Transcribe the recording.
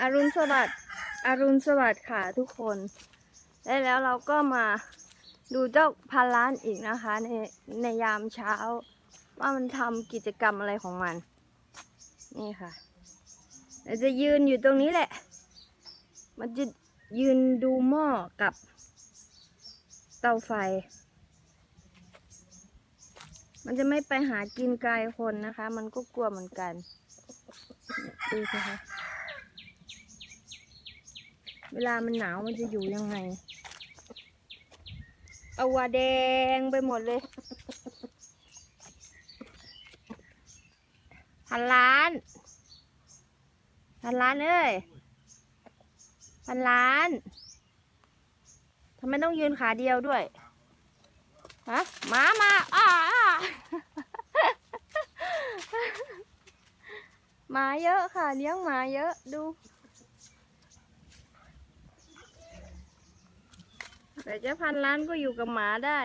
อรุณสวัสดิ์อรุณสวัสดิ์ค่ะทุกคนและแล้วเราก็มาดูเจ้าพันล้านอีกนะคะ ในในยามเช้า ว่ามันทำกิจกรรมอะไรของมัน นี่ค่ะเราจะยืนอยู่ตรงนี้แหละ มันจะยืนดูหม้อกับเตาไฟ มันจะไม่ไปหากินไกลคนนะคะ มันก็กลัวเหมือนกันดูสิคะ เวลามันหนาวมันจะอยู่ยังไง เอาวาแดงไปหมดเลยพันล้านพันล้านเอ้ยพันล้านทำไมต้องยืนขาเดียวด้วยฮะหมามาอ้าอ้าหมาเยอะค่ะ เลี้ยงหมาเยอะดู แต่เจ้าพันล้านก็อยู่กับหมาได้